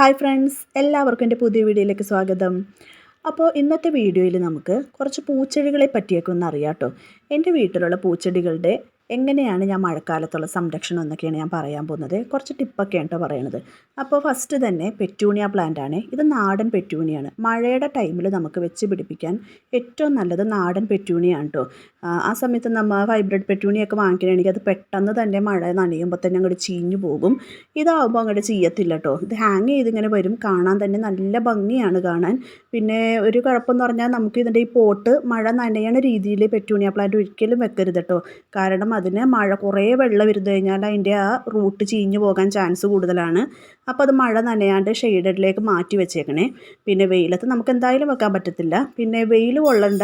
Hi friends എല്ലാവർക്കും എന്റെ പുതിയ വീഡിയോയിലേക്ക് സ്വാഗതം. അപ്പോൾ ഇന്നത്തെ വീഡിയോയിൽ നമുക്ക് കുറച്ച് പൂച്ചെടികളെ പറ്റിയൊക്കെ ഒന്ന് അറിയാം കേട്ടോ. എന്റെ വീട്ടിലുള്ള പൂച്ചെടികളുടെ എങ്ങനെയാണ് ഞാൻ മഴക്കാലത്തുള്ള സംരക്ഷണം എന്നൊക്കെയാണ് ഞാൻ പറയാൻ പോകുന്നത്. കുറച്ച് ടിപ്പൊക്കെയാണ് കേട്ടോ പറയണത്. അപ്പോൾ ഫസ്റ്റ് തന്നെ പെറ്റൂണിയ പ്ലാന്റ് ആണ്. ഇത് നാടൻ പെറ്റൂണിയാണ്. മഴയുടെ ടൈമിൽ നമുക്ക് വെച്ച് പിടിപ്പിക്കാൻ ഏറ്റവും നല്ലത് നാടൻ പെറ്റൂണിയാണ് കേട്ടോ ആ സമയത്ത് നമ്മൾ ഹൈബ്രിഡ് പെറ്റൂണിയൊക്കെ വാങ്ങിക്കണമെങ്കിൽ അത് പെട്ടെന്ന് തന്നെ മഴ നനയുമ്പോൾ തന്നെ അങ്ങോട്ട് ചീഞ്ഞു പോകും. ഇതാവുമ്പോൾ അങ്ങോട്ട് ചെയ്യത്തില്ല കേട്ടോ ഇത് ഹാങ് ചെയ്തിങ്ങനെ വരും. കാണാൻ തന്നെ നല്ല ഭംഗിയാണ് കാണാൻ. പിന്നെ ഒരു കുഴപ്പമെന്ന് പറഞ്ഞാൽ നമുക്ക് ഇതിന്റെ ഈ പോട്ട് മഴ നനയണ രീതിയിൽ പെറ്റൂണിയ പ്ലാന്റ് ഒരിക്കലും വെക്കരുത് കേട്ടോ കാരണം അതിന് മഴ കുറേ വെള്ളം ഇരുന്ന് കഴിഞ്ഞാൽ അതിന്റെ ആ റൂട്ട് ചീഞ്ഞു പോകാൻ ചാൻസ് കൂടുതലാണ്. അപ്പോൾ അത് മഴ നനയാണ്ട് ഷെയ്ഡഡിലേക്ക് മാറ്റി വെച്ചേക്കണേ. പിന്നെ വെയിലത്ത് നമുക്ക് എന്തായാലും വെക്കാൻ പറ്റത്തില്ല. പിന്നെ വെയിൽ കൊള്ളേണ്ട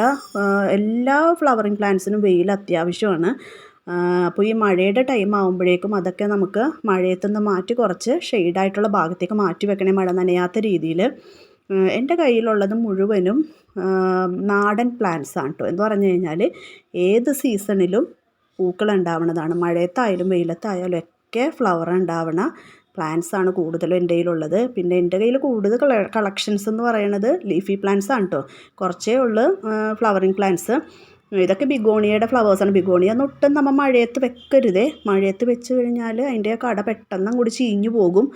എല്ലാ ഫ്ലവറിങ് പ്ലാന്റ്സിനും വെയിൽ അത്യാവശ്യമാണ്. അപ്പോൾ ഈ മഴയുടെ ടൈം ആകുമ്പോഴേക്കും അതൊക്കെ നമുക്ക് മഴയത്തുനിന്ന് മാറ്റി കുറച്ച് ഷെയ്ഡായിട്ടുള്ള ഭാഗത്തേക്ക് മാറ്റി വെക്കണേ മഴ നനയാത്ത രീതിയിൽ. എന്റെ കയ്യിലുള്ളത് മുഴുവനും നാടൻ പ്ലാന്റ്സ് ആണ് കേട്ടോ. എന്ന് പറഞ്ഞു കഴിഞ്ഞാൽ ഏത് സീസണിലും പൂക്കൾ ഉണ്ടാവുന്നതാണ് മഴയത്തായാലും വെയിലത്തായാലും ഒക്കെ ഫ്ലവർ ഉണ്ടാവണ പ്ലാന്റ്സ് ആണ് കൂടുതലും എന്റെ കയ്യിലുള്ളത്. പിന്നെ എന്റെ കയ്യിൽ കൂടുതൽ കളക്ഷൻസ് എന്ന് പറയുന്നത് ലീഫി പ്ലാന്റ്സ് ആണ് കേട്ടോ കുറച്ചേ ഉള്ളൂ ഫ്ലവറിങ് പ്ലാന്റ്സ് ഇതൊക്കെ ബിഗോണിയയുടെ ഫ്ലവേഴ്സാണ് ബിഗോണിയ ഒട്ടും നമ്മൾ മഴയത്ത് വെക്കരുതേ. മഴയത്ത് വെച്ച് കഴിഞ്ഞാൽ അതിന്റെ കട പെട്ടെന്ന് കൂടി ചീഞ്ഞു പോകും.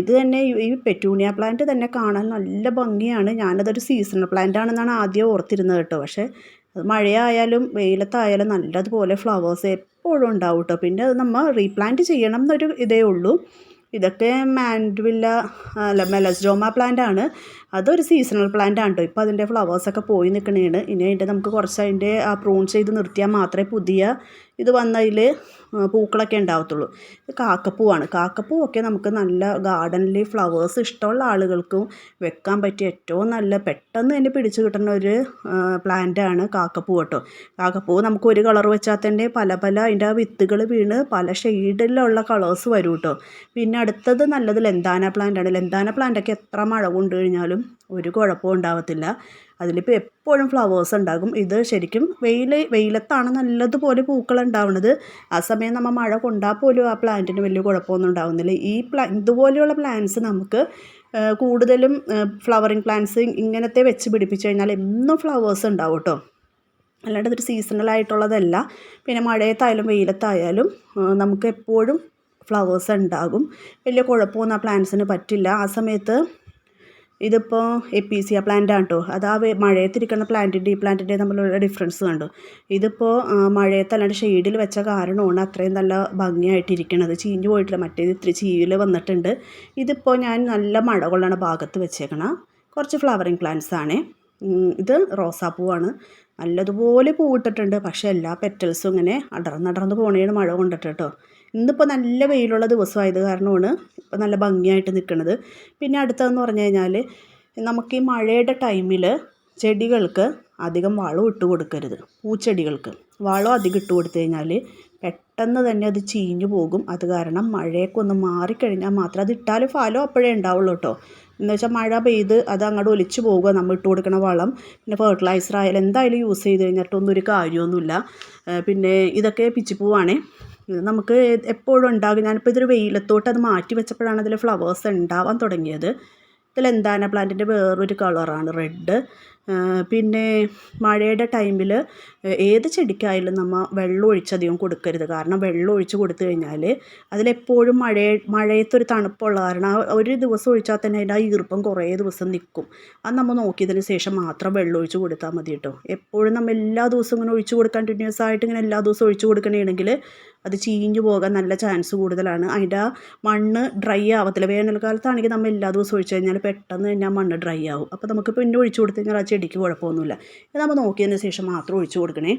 ഇത് തന്നെ ഈ പെറ്റൂണിയ പ്ലാന്റ് തന്നെ കാണാൻ നല്ല ഭംഗിയാണ്. ഞാനതൊരു സീസണൽ പ്ലാന്റ് ആണെന്നാണ് ആദ്യം ഓർത്തിരുന്നത് കേട്ടോ പക്ഷേ അത് മഴയായാലും വെയിലത്തായാലും നല്ലതുപോലെ ഫ്ലവേഴ്സ് എപ്പോഴും ഉണ്ടാവും കേട്ടോ പിന്നെ അത് നമ്മൾ റീപ്ലാന്റ് ചെയ്യണം എന്നൊരു ഇതേ ഉള്ളൂ. ഇതൊക്കെ മാൻഡ്വില്ല അല്ല മെലസ്ഡോമ പ്ലാന്റ് ആണ്. അതൊരു സീസണൽ പ്ലാന്റ് ആണ് കേട്ടോ ഇപ്പോൾ അതിന്റെ ഫ്ലവേഴ്സൊക്കെ പോയി നിൽക്കണേണ് ഇനി അതിന്റെ നമുക്ക് കുറച്ച് അതിന്റെ ആ പ്രൂൺ ചെയ്ത് നിർത്തിയാൽ മാത്രമേ പുതിയ ഇത് വന്നതിൽ പൂക്കളൊക്കെ ഉണ്ടാവത്തുള്ളൂ. കാക്കപ്പൂവാണ്. കാക്കപ്പൂവൊക്കെ നമുക്ക് നല്ല ഗാർഡനിൽ ഫ്ലവേഴ്സ് ഇഷ്ടമുള്ള ആളുകൾക്കും വെക്കാൻ പറ്റിയ ഏറ്റവും നല്ല പെട്ടെന്ന് തന്നെ പിടിച്ചു കിട്ടുന്ന ഒരു പ്ലാന്റാണ് കാക്കപ്പൂ കേട്ടോ കാക്കപ്പൂ നമുക്ക് ഒരു കളർ വെച്ചാൽ തന്നെ പല പല അതിന്റെ വിത്തുകൾ വീണ് പല ഷെയ്ഡിലുള്ള കളേഴ്സ് വരും കേട്ടോ പിന്നെ അടുത്തത് നല്ലത് ലെന്താന പ്ലാന്റാണ് ലെന്താന പ്ലാന്റൊക്കെ എത്ര മഴ കൊണ്ടു കഴിഞ്ഞാലും ഒരു കുഴപ്പവും ഉണ്ടാവത്തില്ല. അതിലിപ്പോൾ എപ്പോഴും ഫ്ലവേഴ്സ് ഉണ്ടാകും. ഇത് ശരിക്കും വെയിൽ വെയിലത്താണ് നല്ലതുപോലെ പൂക്കൾ ഉണ്ടാവുന്നത് ആ സമയം നമ്മൾ മഴ കൊണ്ടാൽ പോലും ആ പ്ലാന്റിന് വലിയ കുഴപ്പമൊന്നും ഉണ്ടാകുന്നില്ല ഈ പ്ലാ ഇതുപോലെയുള്ള പ്ലാന്റ്സ് നമുക്ക് കൂടുതലും ഫ്ലവറിങ് പ്ലാന്റ്സ് ഇങ്ങനത്തെ വെച്ച് പിടിപ്പിച്ചു കഴിഞ്ഞാൽ എന്നും ഫ്ലവേഴ്സ് ഉണ്ടാവും കേട്ടോ അല്ലാണ്ട് ഇതൊരു സീസണലായിട്ടുള്ളതല്ല പിന്നെ മഴയത്തായാലും വെയിലത്തായാലും നമുക്ക് എപ്പോഴും ഫ്ലവേഴ്സ് ഉണ്ടാകും. വലിയ കുഴപ്പമൊന്നും ആ പ്ലാന്റ്സിന് പറ്റില്ല. ആ സമയത്ത് ഇതിപ്പോൾ എപ്പീസിയ പ്ലാന്റ് ആണ് കേട്ടോ അത് ആ മഴയത്തിരിക്കുന്ന പ്ലാന്റിന്റെ ഈ പ്ലാന്റിന്റെ തമ്മിലുള്ള ഡിഫറൻസ് കണ്ടു? ഇതിപ്പോൾ മഴയത്തല്ലാണ്ട് ഷെയ്ഡിൽ വെച്ച കാരണമാണ് അത്രയും നല്ല ഭംഗിയായിട്ടിരിക്കണത്. ചീഞ്ഞു പോയിട്ടില്ല. മറ്റേത് ഇത്തിരി ചീവിൽ വന്നിട്ടുണ്ട്. ഇതിപ്പോൾ ഞാൻ നല്ല മഴ കൊള്ളണ ഭാഗത്ത് വെച്ചേക്കണ. കുറച്ച് ഫ്ലവറിങ് പ്ലാന്റ്സ് ആണ്. ഇത് റോസാപ്പൂവാണ്. നല്ലതുപോലെ പൂവിട്ടിട്ടുണ്ട്. പക്ഷേ എല്ലാ പെറ്റൽസും ഇങ്ങനെ അടർന്നടർന്ന് പോണേണ് മഴ കൊണ്ടിട്ട് കേട്ടോ ഇന്നിപ്പോൾ നല്ല വെയിലുള്ള ദിവസമായത് കാരണമാണ് ഇപ്പോൾ നല്ല ഭംഗിയായിട്ട് നിൽക്കുന്നത് പിന്നെ അടുത്തതെന്ന് പറഞ്ഞു കഴിഞ്ഞാൽ നമുക്ക് ഈ മഴയുടെ ടൈമിൽ ചെടികൾക്ക് അധികം വളം ഇട്ട് കൊടുക്കരുത് പൂച്ചെടികൾക്ക് വളം അധികം ഇട്ട് കൊടുത്തു കഴിഞ്ഞാൽ പെട്ടെന്ന് തന്നെ അത് ചീഞ്ഞു പോകും. അത് കാരണം മഴയൊക്കെ ഒന്ന് മാറിക്കഴിഞ്ഞാൽ മാത്രം അത് ഇട്ടാലും ഫലം അപ്പോഴേ ഉണ്ടാവുള്ളൂ കേട്ടോ എന്ന് വെച്ചാൽ മഴ പെയ്ത് അത് അങ്ങോട്ട് ഒലിച്ചു പോകുക നമ്മൾ ഇട്ട് കൊടുക്കണ വളം പിന്നെ ഫെർട്ടിലൈസർ ആയാലും എന്തായാലും യൂസ് ചെയ്ത് കഴിഞ്ഞിട്ടൊന്നും ഒരു കാര്യമൊന്നുമില്ല. പിന്നെ ഇതൊക്കെ പിച്ചിപ്പൂവാണേ. നമുക്ക് എപ്പോഴും ഉണ്ടാകും. ഞാനിപ്പോൾ ഇതൊരു വെയിലത്തോട്ട് അത് മാറ്റി വെച്ചപ്പോഴാണ് അതിൽ ഫ്ലവേഴ്സ് ഉണ്ടാവാൻ തുടങ്ങിയത്. ഇതിൽ എന്താണ് പ്ലാന്റിന്റെ വേറൊരു കളറാണ് റെഡ് പിന്നെ മഴയുടെ ടൈമിൽ ഏത് ചെടിക്കായാലും നമ്മൾ വെള്ളം ഒഴിച്ചധികം കൊടുക്കരുത്. കാരണം വെള്ളം ഒഴിച്ച് കൊടുത്തു കഴിഞ്ഞാൽ അതിലെപ്പോഴും മഴ മഴയത്തൊരു തണുപ്പുള്ള കാരണം ഒരു ദിവസം ഒഴിച്ചാൽ തന്നെ അതിന്റെ ആ ഈർപ്പം കുറേ ദിവസം നിൽക്കും അത് നമ്മൾ നോക്കിയതിന് ശേഷം മാത്രം വെള്ളം ഒഴിച്ച് കൊടുത്താൽ മതി കേട്ടോ. എപ്പോഴും നമ്മൾ എല്ലാ ദിവസവും ഇങ്ങനെ ഒഴിച്ച് കൊടുക്കാൻ കണ്ടിന്യൂസ് ആയിട്ട് ഇങ്ങനെ എല്ലാ ദിവസവും ഒഴിച്ച് കൊടുക്കണമെങ്കിൽ അത് ചീഞ്ഞു പോകാൻ നല്ല ചാൻസ് കൂടുതലാണ്. അതിന്റെ ആ മണ്ണ് ഡ്രൈ ആവത്തില്ല. വേനൽക്കാലത്താണെങ്കിൽ നമ്മൾ എല്ലാ ദിവസവും ഒഴിച്ചു കഴിഞ്ഞാൽ പെട്ടെന്ന് തന്നെ ആ മണ്ണ് ഡ്രൈ ആവും. അപ്പോൾ നമുക്ക് പിന്നെ ഒഴിച്ചു കൊടുത്തു കഴിഞ്ഞാൽ ചെടിക്ക് കുഴപ്പമൊന്നുമില്ല. ഇത് നമ്മൾ നോക്കിയതിന് ശേഷം മാത്രം ഒഴിച്ചു കൊടുക്കണേ.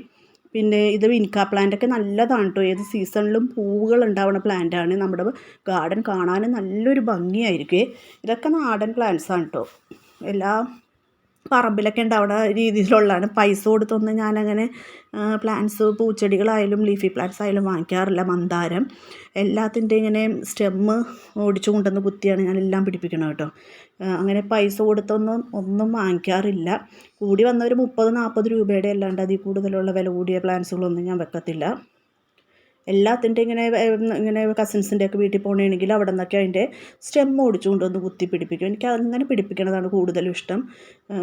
പിന്നെ ഇത് വിൻക പ്ലാന്റൊക്കെ നല്ലതാണ് കേട്ടോ ഏത് സീസണിലും പൂവുകൾ ഉണ്ടാവുന്ന പ്ലാന്റാണ് നമ്മുടെ ഗാർഡൻ കാണാനും നല്ലൊരു ഭംഗിയായിരിക്കും. ഇതൊക്കെ നാടൻ പ്ലാന്റ്സാണ് കേട്ടോ എല്ലാ പറമ്പിലൊക്കെ ഉണ്ടാവുന്ന രീതിയിലുള്ളതാണ്. പൈസ കൊടുത്തൊന്നും ഞാനങ്ങനെ പ്ലാന്റ്സ് പൂച്ചെടികളായാലും ലീഫി പ്ലാന്റ്സ് ആയാലും വാങ്ങിക്കാറില്ല. മന്ദാരം. എല്ലാത്തിന്റെ ഇങ്ങനെ സ്റ്റെമ്മ് ഓടിച്ചു കൊണ്ടുവന്ന് കുത്തിയാണ് ഞാൻ എല്ലാം പിടിപ്പിക്കണം കേട്ടോ അങ്ങനെ പൈസ കൊടുത്തൊന്നും ഒന്നും വാങ്ങിക്കാറില്ല. കൂടി വന്ന ഒരു മുപ്പത് നാൽപ്പത് രൂപയുടെ അല്ലാണ്ട് അതിൽ കൂടുതലുള്ള വില കൂടിയ പ്ലാന്റ്സുകളൊന്നും ഞാൻ വെക്കത്തില്ല. എല്ലാത്തിന്റെ ഇങ്ങനെ ഇങ്ങനെ കസിൻസിന്റെ ഒക്കെ വീട്ടിൽ പോകണമെങ്കിൽ അവിടെ നിന്നൊക്കെ അതിന്റെ സ്റ്റെം ഓടിച്ചു കൊണ്ടുവന്ന് കുത്തി പിടിപ്പിക്കും. എനിക്ക് അങ്ങനെ പിടിപ്പിക്കണതാണ് കൂടുതലും ഇഷ്ടം.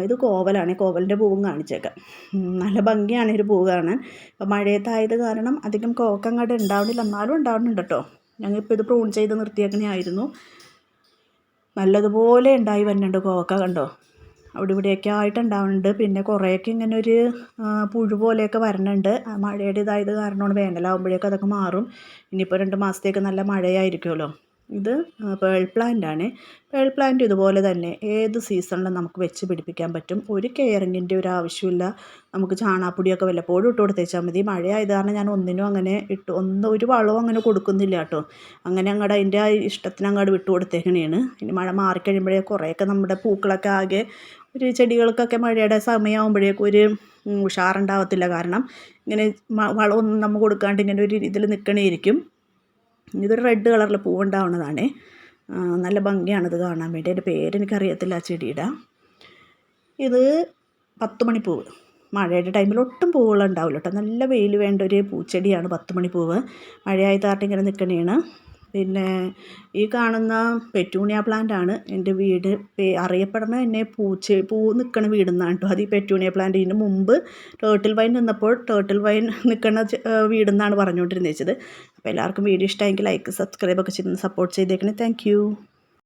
ഇത് കോവലാണ്. കോവലിന്റെ പൂവും കാണിച്ചേക്കാം. നല്ല ഭംഗിയാണ് ഒരു പൂവ് കാണാൻ. മഴയത്തായത് കാരണം അധികം കോക്കങ്ങാട് ഉണ്ടാവണില്ല. എന്നാലും ഉണ്ടാവുന്നുണ്ട് കേട്ടോ. ഞങ്ങളിപ്പോൾ ഇത് പ്രൂൺ ചെയ്ത് നിർത്തിയേക്കണേ ആയിരുന്നു നല്ലതുപോലെ ഉണ്ടായി വരുന്നുണ്ട് കോക്ക കണ്ടോ? അവിടെ ഇവിടെയൊക്കെ ആയിട്ട് ഉണ്ടാവുന്നുണ്ട് പിന്നെ കുറേയൊക്കെ ഇങ്ങനെ ഒരു പുഴു പോലെയൊക്കെ വരുന്നുണ്ട് ആ, മഴയുടെ ഇതായത് കാരണമാണ് വേനലാകുമ്പോഴേക്കും അതൊക്കെ മാറും. ഇനിയിപ്പോൾ രണ്ട് മാസത്തേക്ക് നല്ല മഴയായിരിക്കുമല്ലോ. ഇത് പേൾ പ്ലാന്റ് ആണ്. പേൾ പ്ലാന്റ് ഇതുപോലെ തന്നെ ഏത് സീസണിലും നമുക്ക് വെച്ച് പിടിപ്പിക്കാൻ പറ്റും. ഒരു കെയറിങ്ങിന്റെ ഒരു ആവശ്യമില്ല. നമുക്ക് ചാണാപ്പൊടിയൊക്കെ വല്ലപ്പോഴും ഇട്ട് കൊടുത്തേച്ചാൽ മതി. മഴയായത് കാരണം ഞാൻ ഒന്നിനും അങ്ങനെ ഇട്ട് ഒന്ന് ഒരു വളവും അങ്ങനെ കൊടുക്കുന്നില്ല കേട്ടോ. അങ്ങനെ അങ്ങോട്ട് അതിന്റെ ഇഷ്ടത്തിന് അങ്ങോട്ട് വിട്ടു കൊടുത്തേക്കണേണ്. ഇനി മഴ മാറിക്കഴിയുമ്പോഴേ കുറേയൊക്കെ നമ്മുടെ പൂക്കളൊക്കെ ആകെ ഒരു ചെടികൾക്കൊക്കെ മഴയുടെ സമയമാകുമ്പോഴേക്കും ഒരു ഉഷാറുണ്ടാവത്തില്ല. കാരണം ഇങ്ങനെ വളമൊന്നും നമ്മൾ കൊടുക്കാണ്ട് ഇങ്ങനെ ഒരു ഇതിൽ നിൽക്കണേയിരിക്കും ഇതൊരു റെഡ് കളറിൽ പൂവുണ്ടാവുന്നതാണേ. നല്ല ഭംഗിയാണിത് കാണാൻ വേണ്ടി. അതിന്റെ പേരെനിക്കറിയത്തില്ല ആ ചെടിയുടെ. ഇത് പത്ത് മണിപ്പൂവ് മഴയുടെ ടൈമിൽ ഒട്ടും പൂവുകൾ ഉണ്ടാവില്ല കേട്ടോ. നല്ല വെയിൽ വേണ്ട ഒരു പൂച്ചെടിയാണ് പത്ത് മണിപ്പൂവ് മഴയായി താർട്ട് ഇങ്ങനെ നിൽക്കണേണ് പിന്നെ ഈ കാണുന്ന പെറ്റൂണിയ പ്ലാന്റ് ആണ്. എന്റെ വീട് അറിയപ്പെടുന്ന എന്നെ പൂച്ച പൂ നിൽക്കുന്ന വീടെന്നാണ് കേട്ടോ. അത് ഈ പെറ്റൂണിയ പ്ലാന്റ് ഇതിന് മുമ്പ് ടേർട്ടിൽ വൈൻ നിന്നപ്പോൾ ടേർട്ടിൽ വൈൻ നിൽക്കുന്ന വീടെന്നാണ് പറഞ്ഞുകൊണ്ടിരുന്നത് അപ്പോൾ എല്ലാവർക്കും വീഡിയോ ഇഷ്ടമായെങ്കിൽ ലൈക്ക് സബ്സ്ക്രൈബ് ഒക്കെ ചെയ്ത് സപ്പോർട്ട് ചെയ്തേക്കണേ. താങ്ക്